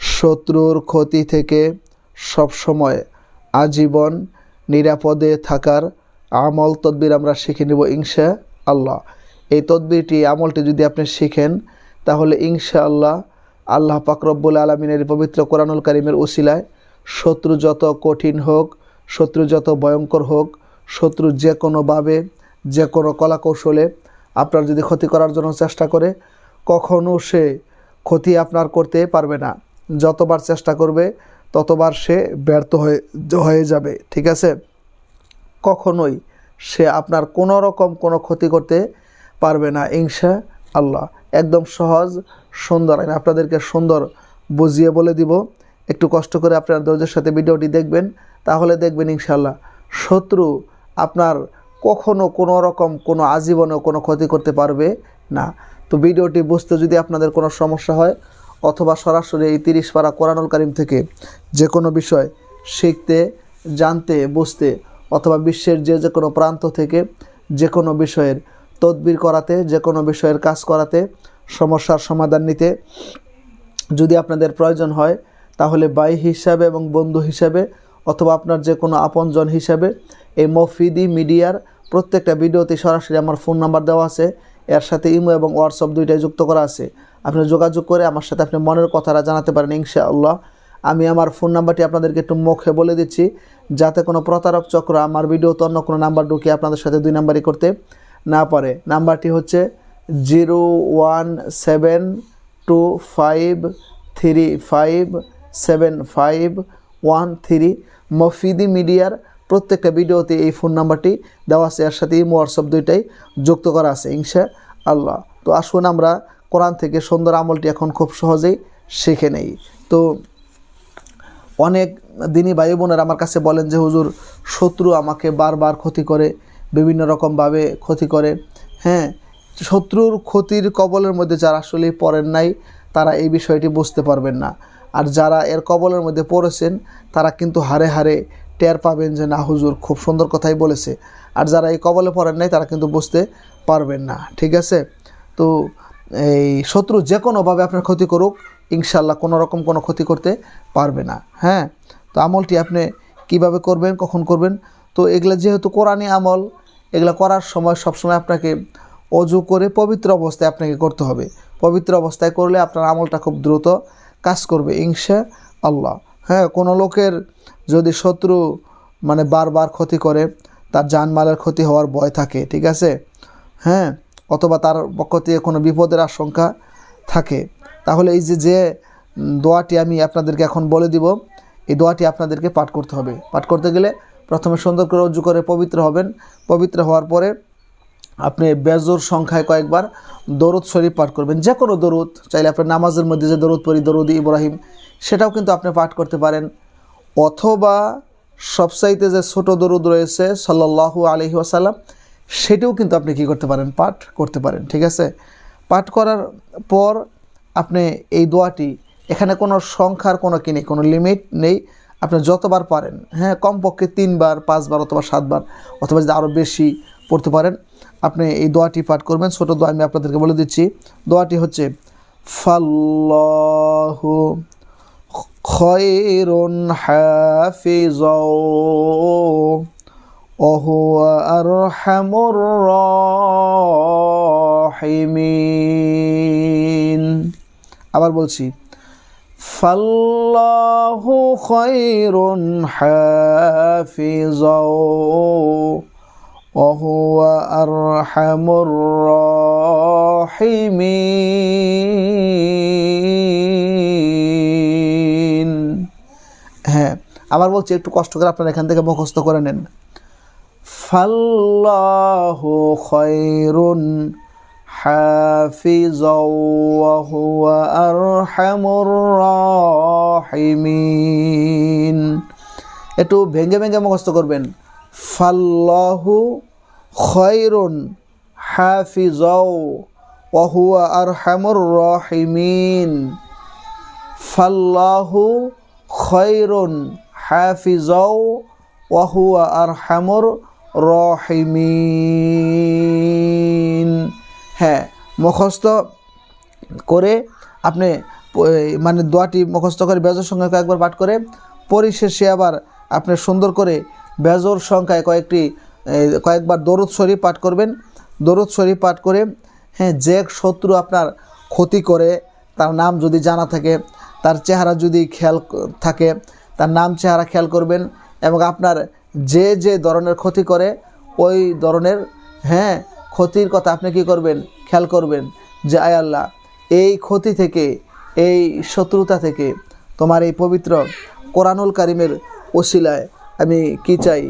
শত্রুর ক্ষতি থেকে সবসময় আজীবন নিরাপদে থাকার আমল তদবির আমরা শিখে নেব ইনশা আল্লাহ এই তদবিরটি আমলটি যদি আপনি শিখেন, তাহলে ইনশা আল্লাহ আল্লাহ পাকরব্বুল আলমিনের পবিত্র কোরআনুল কারিমের উসিলায় শত্রু যত কঠিন হোক, শত্রু যত ভয়ঙ্কর হোক, শত্রু যে কোনোভাবে যে কোনো কলা কৌশলে আপনার যদি ক্ষতি করার জন্য চেষ্টা করে, কখনো সে ক্ষতি আপনার করতে পারবে না। যতবার চেষ্টা করবে, ততবার সে ব্যর্থ হয়ে হয়ে যাবে, ঠিক আছে? কখনোই সে আপনার কোনো রকম কোনো ক্ষতি করতে পারবে না ইনশা আল্লাহ একদম সহজ, সুন্দর, আমি আপনাদেরকে সুন্দর বুঝিয়ে বলে দিব। একটু কষ্ট করে আপনার ধৈর্যের সাথে ভিডিওটি দেখবেন, তাহলে দেখবেন ইনশাল্লাহ শত্রু আপনার কখনো কোনো রকম কোনো আজীবনেও কোনো ক্ষতি করতে পারবে না। তো ভিডিওটি বুঝতে যদি আপনাদের কোনো সমস্যা হয় অথবা সরাসরি এই তিরিশ পারা কোরআনুল কারিম থেকে যে কোনো বিষয় শিখতে, জানতে, বুঝতে অথবা বিশ্বের যে যে কোনো প্রান্ত থেকে যে কোনো বিষয়ের তদবির করাতে, যে কোনো বিষয়ের কাজ করাতে সমস্যার সমাধান নিতে যদি আপনাদের প্রয়োজন হয়, তাহলে বাই হিসাবে এবং বন্ধু হিসাবে অথবা আপনার যে কোনো আপনজন হিসাবে এই মফিদি মিডিয়ার প্রত্যেকটা ভিডিওতে সরাসরি আমার ফোন নাম্বার দেওয়া আছে। এর সাথে ইমো এবং হোয়াটসঅ্যাপ দুইটাই যুক্ত করা আছে। আপনি যোগাযোগ করে আমার সাথে আপনি মনের কথাটা জানাতে পারেন, ইনশাআল্লাহ। আমি আমার ফোন নাম্বারটি আপনাদেরকে একটু মুখে বলে দিচ্ছি, যাতে কোনো প্রতারক চক্র আমার ভিডিওতে অন্য কোনো নাম্বার ঢুকিয়ে আপনাদের সাথে দুই নাম্বারই করতে না পারে। নাম্বারটি হচ্ছে zero one seven two five three five seven five one three. মফিদি মিডিয়ার প্রত্যেকটা ভিডিওতে এই ফোন নাম্বারটি দেওয়া আছে, এর সাথে ইমো হোয়াটসঅ্যাপ দুইটাই যুক্ত করা আছে ইনশা আল্লাহ তো আসুন আমরা কোরআন থেকে সুন্দর আমলটি এখন খুব সহজেই শিখে নেই। তো অনেক দিনই ভাই বোনেরা আমার কাছে বলেন যে, হুজুর, শত্রু আমাকে বারবার ক্ষতি করে, বিভিন্ন রকমভাবে ক্ষতি করে। হ্যাঁ শত্রুর ক্ষতির কবলের মধ্যে যারা আসলে পড়েন নাই, তারা এই বিষয়টি বুঝতে পারবেন না। আর যারা এর কবলের মধ্যে পড়েছেন, তারা কিন্তু হারে হারে টের পাবেন যে, না, হুজুর, খুব সুন্দর কথাই বলেছে। আর যারা এই কবলে পড়েন নাই, তারা কিন্তু বুঝতে পারবেন না। ঠিক আছে? তো এই শত্রু যে কোনোভাবে আপনার ক্ষতি করুক ইনশাল্লাহ কোনো রকম কোনো ক্ষতি করতে পারবে না। হ্যাঁ? তো আমলটি আপনি কীভাবে করবেন, কখন করবেন? তো এগুলো যেহেতু কোরআনি আমল, এগুলো করার সময় সবসময় আপনাকে অজু করে পবিত্র অবস্থায় আপনাকে করতে হবে। পবিত্র অবস্থায় করলে আপনার আমলটা খুব দ্রুত কাজ করবে ইনশা আল্লাহ হ্যাঁ কোনো লোকের যদি শত্রু মানে বারবার ক্ষতি করে, তার জানমালের ক্ষতি হওয়ার ভয় থাকে, ঠিক আছে? হ্যাঁ? অথবা তার পক্ষ থেকে কোনো বিপদের আশঙ্কা থাকে। তাহলে এই যে যে দোয়াটি আমি আপনাদেরকে এখন বলে দিব, এই দোয়াটি আপনাদেরকে পাঠ করতে হবে। পাঠ করতে গেলে প্রথমে সুন্দর করে উজ্জু করে পবিত্র হবেন। পবিত্র হওয়ার পরে আপনি বেজোর সংখ্যায় কয়েকবার দরুদ শরীফ পাঠ করবেন। যে কোনো দরুদ, চাইলে আপনার নামাজের মধ্যে যে দরুদ পড়ি দরুদ ইব্রাহিম, সেটাও কিন্তু আপনি পাঠ করতে পারেন। অথবা সবসাইতে যে ছোট দরুদ রয়েছে সাল্লাহু আলহি আসাল্লাম সেটাও কিন্তু আপনি কি করতে পারেন? পাঠ করতে পারেন, ঠিক আছে? পাঠ করার পর আপনি এই দোয়াটি, এখানে কোনো সংখ্যার কোনো কি নেই, কোনো লিমিট নেই। আপনি যতবার পারেন হ্যাঁ কমপক্ষে তিনবার, পাঁচবার অথবা সাতবার, অথবা যদি আরও বেশি পড়তে পারেন, আপনি এই দোয়াটি পাঠ করবেন। ছোটো দোয়া আমি আপনাদেরকে বলে দিচ্ছি। দোয়াটি হচ্ছে, ফাল্লাহু খয়রুন হাফিজ وهو أرحم الراحمين আবার বলছি ফাল্লাহু খৈরুন হাফিজা وهو أرحم الراحمين হ্যাঁ আবার বলছি একটু কষ্ট করে আপনারা এখান থেকে মুখস্থ করে নেন ফাল্লাহু খৈরুন হাফিজা ওয়া হুয়া আরহামুর রাহিমিন। একটু ভেঙে ভেঙে মুখস্থ করবেন। ফাল্লাহু খৈরুন হাফিজা ওয়া হুয়া আরহামুর রাহিমিন। ফাল্লাহু খৈরুন হাফিজা ওয়া আর আরহামুর রহিমিন। হ্যাঁ মুখস্থ করে আপনি মানে দোয়াটি মুখস্থ করে বেজর সঙ্গে কয়েকবার পাঠ করে, পরিশেষে আবার আপনি সুন্দর করে বেজর সংখ্যায় কয়েকটি কয়েকবার দরুদ শরীফ পাঠ করবেন। দরুদ শরীফ পাঠ করে হ্যাঁ যে শত্রু আপনার ক্ষতি করে, তার নাম যদি জানা থাকে, তার চেহারা যদি খেয়াল থাকে, তার নাম চেহারা খেয়াল করবেন এবং আপনার যে যে ধরনের ক্ষতি করে, ওই ধরনের হ্যাঁ ক্ষতির কথা আপনি কি করবেন? খেয়াল করবেন যে, আয় আল্লাহ, এই ক্ষতি থেকে, এই শত্রুতা থেকে তোমার এই পবিত্র কোরআনুল কারিমের ওসিলায় আমি কি চাই?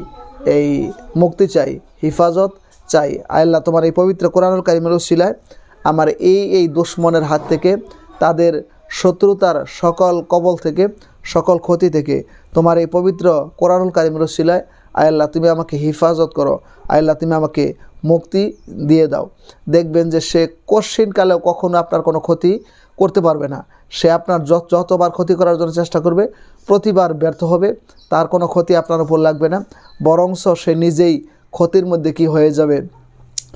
এই মুক্তি চাই, হিফাজত চাই। আল্লাহ, তোমার এই পবিত্র কোরআনুল কারিমের ওসিলায় আমার এই এই দুশ্মনের হাত থেকে, তাদের শত্রুতার সকল কবল থেকে সকল ক্ষতি থেকে তোমার এই পবিত্র কোরআনুল কারিমের ওসিলায় আয় আল্লাহ তুমি আমাকে হিফাজত করো। আয় আল্লাহ তুমি আমাকে মুক্তি দিয়ে দাও। দেখবেন যে সে কশিনকালেও কখনো আপনার কোনো ক্ষতি করতে পারবে না। সে আপনার যত, যতবার ক্ষতি করার জন্য চেষ্টা করবে, প্রতিবার ব্যর্থ হবে, তার কোনো ক্ষতি আপনার উপর লাগবে না। বরংশ সে নিজেই ক্ষতির মধ্যে কি হয়ে যাবে,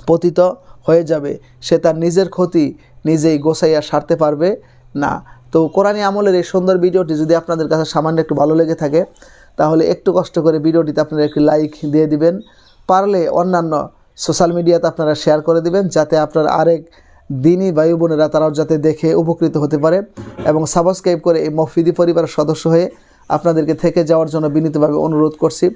পতিত হয়ে যাবে। সে তার নিজের ক্ষতি নিজেই গোছাইয়া সারতে পারবে না। তো কোরআনী আমলের এই সুন্দর ভিডিওটি যদি আপনাদের কাছে সামান্য একটু ভালো লেগে থাকে, তাহলে একটু কষ্ট করে ভিডিওটিতে আপনারা একটি লাইক দিয়ে দিবেন। পারলে অন্যান্য সোশ্যাল মিডিয়াতে আপনারা শেয়ার করে দিবেন, যাতে আপনার আরেক দিনই বায়ু বোনেরা তারাও যাতে দেখে উপকৃত হতে পারে। এবং সাবস্ক্রাইব করে এই মফিদি পরিবারের সদস্য হয়ে আপনাদেরকে থেকে যাওয়ার জন্য বিনীতভাবে অনুরোধ করছি,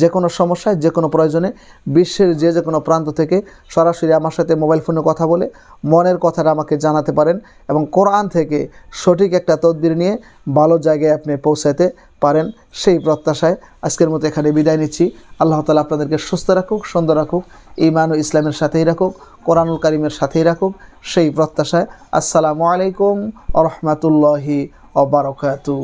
যে কোনো সমস্যায়, যে কোনো প্রয়োজনে, বিশ্বের যে যে কোনো প্রান্ত থেকে সরাসরি আমার সাথে মোবাইল ফোনে কথা বলে মনের কথাটা আমাকে জানাতে পারেন এবং কোরআন থেকে সঠিক একটা তদবির নিয়ে ভালো জায়গায় আপনি পৌঁছাতে পারেন সেই প্রত্যাশায় আজকের মতো এখানে বিদায় নিচ্ছি। আল্লাহ তালা আপনাদেরকে সুস্থ রাখুক, সুন্দর রাখুক ইমান ও ইসলামের সাথেই রাখুক, কোরআনুল কারিমের সাথেই রাখুক সেই প্রত্যাশায়। আসসালামু আলাইকুম আ রহমতুল্লাহি অবরকাতু